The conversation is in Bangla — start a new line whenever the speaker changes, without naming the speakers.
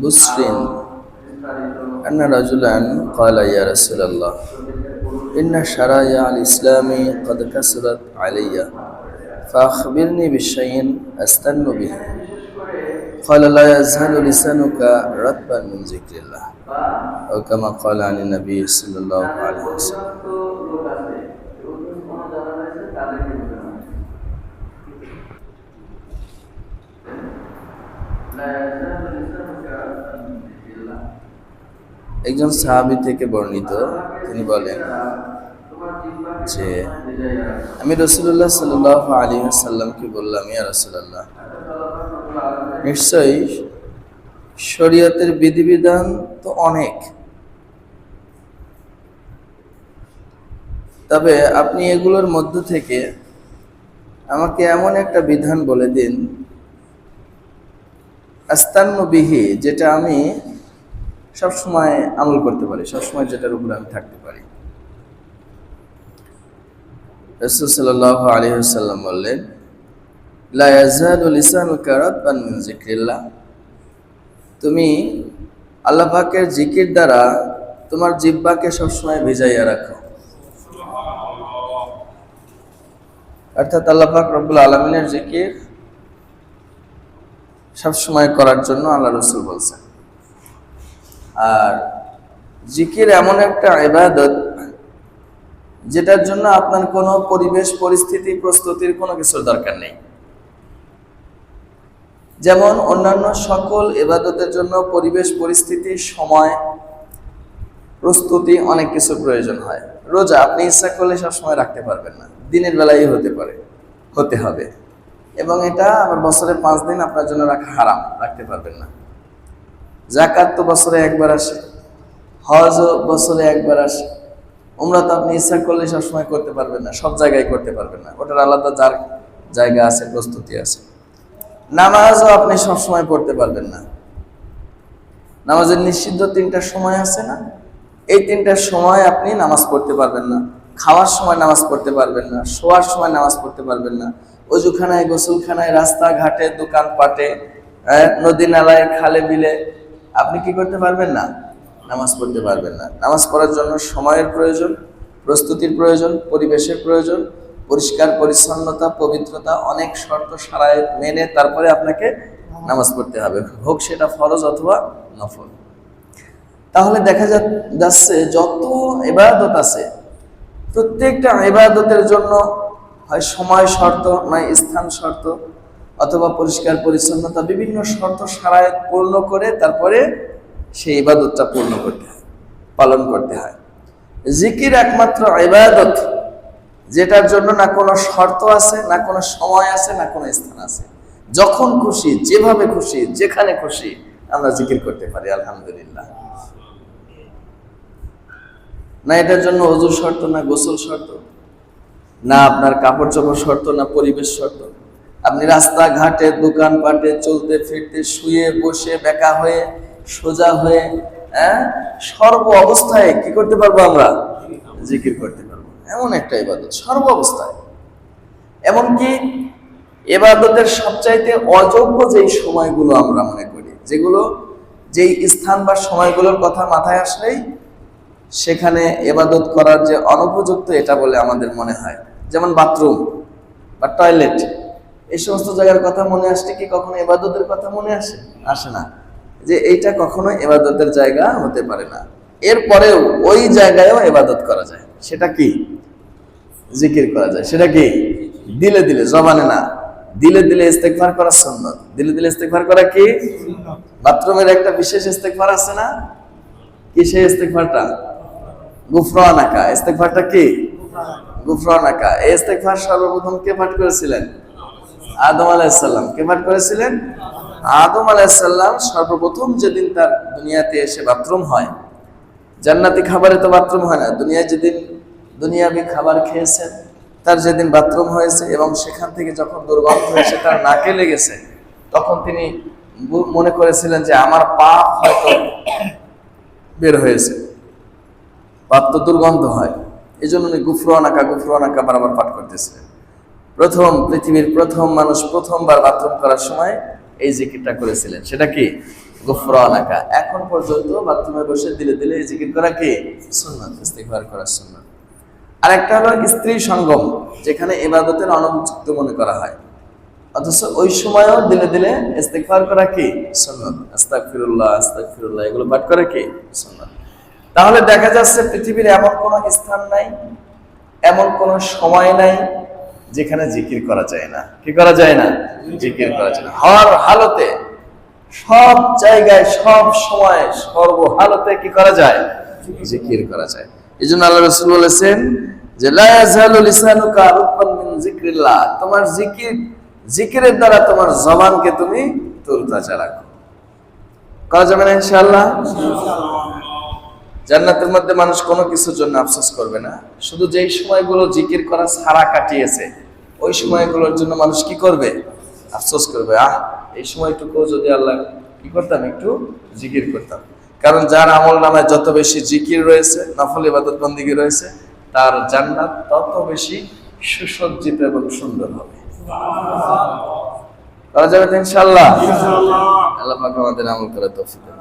بسر أن رجلا قال يا رسول الله إن شرائع الإسلام قد كسرت علي فأخبرني بشيء أستن به. قال لا يزال لسانك رطبا من ذكر الله أو كما قال عن النبي صلى الله عليه وسلم. একজন সাহাবি থেকে বর্ণিত, তিনি বলেন যে, আমি রসুল্লাহ সাল আলী সাল্লামকে বললাম, ইয়া রসুল্লাহ নিশ্চয়ই শরীয়তের বিধিবিধান তো অনেক। তবে আপনি এগুলোর মধ্য থেকে আমাকে এমন একটা বিধান বলে দিন আস্তান্নবিহি যেটা আমি সবসময় আমল করতে পারি, সবসময় যেটার উপরে আমি থাকতে পারি। রসুল সাল্লাহ আলহিহাল্লাম বললেন তুমি আল্লাহ পাকের জিকির দ্বারা তোমার জিব্বাকে সবসময় ভিজাইয়া রাখো। অর্থাৎ আল্লাহ পাক রব্বুল আলমিনের জিকির সবসময় করার জন্য আল্লাহ রসুল বলছেন। আর জিকির এমন একটা ইবাদত যেটার জন্য আপনার কোনো পরিবেশ, পরিস্থিতি, প্রস্তুতির কোনো কিছুর দরকার নেই। যেমন অন্যান্য সকল এবাদতের জন্য পরিবেশ, পরিস্থিতি, সময়, প্রস্তুতি অনেক কিছু প্রয়োজন হয়। রোজা আপনি ইচ্ছা করলে সবসময় রাখতে পারবেন না। দিনের বেলায় হতে পারে, হতে হবে। এবং এটা আবার বছরে পাঁচ দিন আপনার জন্য রাখা হারাম, রাখতে পারবেন না। জাকাত তো বছরে একবার আসে, হজ বছরে একবার আসে। ওমরা তো আপনি ইচ্ছা করলে সবসময় করতে পারবেন না, সব জায়গায় করতে পারবেন না। ওটার আলাদা যার জায়গা আছে, প্রস্তুতি আছে। নামাজও আপনি সবসময় পড়তে পারবেন না। নামাজের নিষিদ্ধ তিনটা সময় আছে না? এই তিনটার সময় আপনি নামাজ পড়তে পারবেন না। খাওয়ার সময় নামাজ পড়তে পারবেন না। শোয়ার সময় নামাজ পড়তে পারবেন না। অজুখানায় গোসলখানায় রাস্তাঘাটে, দোকানপাটে নদী নালায়, খালে বিলে আপনি কি করতে পারবেন না? নামাজ পড়তে পারবেন না। নামাজ পড়ার জন্য সময়ের প্রয়োজন, প্রস্তুতির প্রয়োজন, পরিবেশের প্রয়োজন, পরিষ্কার, পরিচ্ছন্নতা, পবিত্রতা, অনেক শর্ত সারায় মেনে তারপরে আপনাকে নামাজ পড়তে হবে। হোক সেটা ফরজ অথবা নফল। তাহলে দেখা যাচ্ছে, যত এবাদত আছে, প্রত্যেকটা এবাদতের জন্য হয় সময় শর্ত, নয় স্থান শর্ত। অথবা পরিষ্কার পরিচ্ছন্নতা বিভিন্ন শর্ত সারায় পূর্ণ করে তারপরে সেই ইবাদতটা পূর্ণ করতে হয়, পালন করতে হয়। জিকির একমাত্র ইবাদত, যেটার জন্য না কোনো শর্ত আছে, না কোনো সময় আছে, না কোনো স্থান আছে। যখন খুশি, যেভাবে খুশি, যেখানে খুশি, আমরা জিকির করতে পারি, আলহামদুলিল্লাহ। না এটার জন্য অজুর শর্ত, না গোসল শর্ত, না আপনার কাপড় চোপড় শর্ত, না পরিবেশ শর্ত। আপনি রাস্তাঘাটে, দোকানপাটে চলতে ফিরতে শুয়ে বসে বেকা হয়ে, সোজা হয়ে হ্যাঁ? সর্ব অবস্থায় কি করতে পারব আমরা? জিকির করতে পারব। এমন একটা ইবাদত, সর্ব অবস্থায়। এমনকি এবাদতের সবচাইতে অযোগ্য যেই সময়গুলো আমরা মনে করি, যেগুলো যেই স্থান বা সময়গুলোর কথা মাথায় আসলেই সেখানে এবাদত করার যে অনুপযুক্ত এটা বলে আমাদের মনে হয়। যেমন বাথরুম বা টয়লেট। এই সমস্ত জায়গার কথা মনে আসছে কি কখনো এবাদতের কথা মনে আসে? আসে না। যে এইটা কখনো এবাদতের জায়গা হতে পারে না। এরপরেও ওই জায়গায়ও এবাদত করা যায়। সেটা কি? জিকির করা যায়। সেটা কি? দিলে দিলে, জবানে না। দিলে দিলে ইস্তেকবার করা সুন্নত। দিলে দিলে ইস্তেকবার করা কি? বাথরুমের একটা বিশেষ ইস্তেকবার আছে না? কি সেই ইস্তেকবারটা গুফরানাকা। ইস্তেকবারটা কি? গুফরানাকা। এই ইস্তেকবার সর্বপ্রথম কে পাঠ করেছিলেন? আদম আলাইসাল্লাম কে পাঠ করেছিলেন? আদম আলাইসাল্লাম সর্বপ্রথম যেদিন তার দুনিয়াতে এসে বাথরুম হয়। জান্নাতি খাবারে তো বাথরুম হয় না। দুনিয়ায় যেদিন দুনিয়াবি খাবার খেয়েছেন, তার যেদিন বাথরুম হয়েছে এবং সেখান থেকে যখন দুর্গন্ধ হয়েছে তার নাকে লেগেছে, তখন তিনি মনে করেছিলেন যে আমার পাপ হয়তো বের হয়েছে। পাপ তো দুর্গন্ধ হয়। এই জন্য উনি গুফরানাকা গুফরানাকা বারবার পাঠ করতেছিলেন। প্রথম পৃথিবীর প্রথম মানুষ প্রথমবার বাথরুম করার সময় এই জিকিরটা করেছিলেন। সেটা কি? গুফরানাকা। এখন পর্যন্ত বাথরুমে বসে দিলে দিলে এই জিকির করা কি? সুন্নাত, ইস্তিগফার করা সুন্নাত। আর একটা হলো স্ত্রী সঙ্গম, যেখানে ইবাদতের অনুপযুক্ত মনে করা হয়। অথচ ওই সময়ও দিলে দিলে ইস্তেগফার করা কি? সুন্নাত। আস্তাগফিরুল্লাহ আস্তাগফিরুল্লাহ, এগুলো পাঠ করা কি? সুন্নাত। তাহলে দেখা যাচ্ছে পৃথিবীর এমন কোনো স্থান নাই, এমন কোনো সময় নাই যেখানে জিকির করা যায় না। কি করা যায় না? জিকির করা যায় না। হর হালতে, সব জায়গায়, সব সময় সর্ব হালতে কি করা যায়? জিকির করা যায়। এই জন্য আল্লাহ রসুল বলেছেন যে তোমার জিকির, জিকিরের দ্বারা তোমার জবানকে তুমি তরতাজা রাখো। করা যাবে না ইনশাআল্লাহ? জান্নাতের মধ্যে মানুষ কোনো কিছুর জন্য আফসোস করবে না। শুধু যেই সময়গুলো জিকির করা ছাড়া কাটিয়েছে ওই সময়গুলোর জন্য মানুষ কি করবে? আফসোস করবে আহ এই সময়টুকু যদি আল্লাহ কি করতাম একটু জিকির করতাম। কারণ যার আমল নামায় যত বেশি জিকির রয়েছে নফল ইবাদত বন্দিগি রয়েছে তার জান্নাত তত বেশি সুসজ্জিত এবং সুন্দর হবে। করা যাবে তো ইনশাআল্লাহ। আল্লাহ পাক আমাদের আমল করে দান।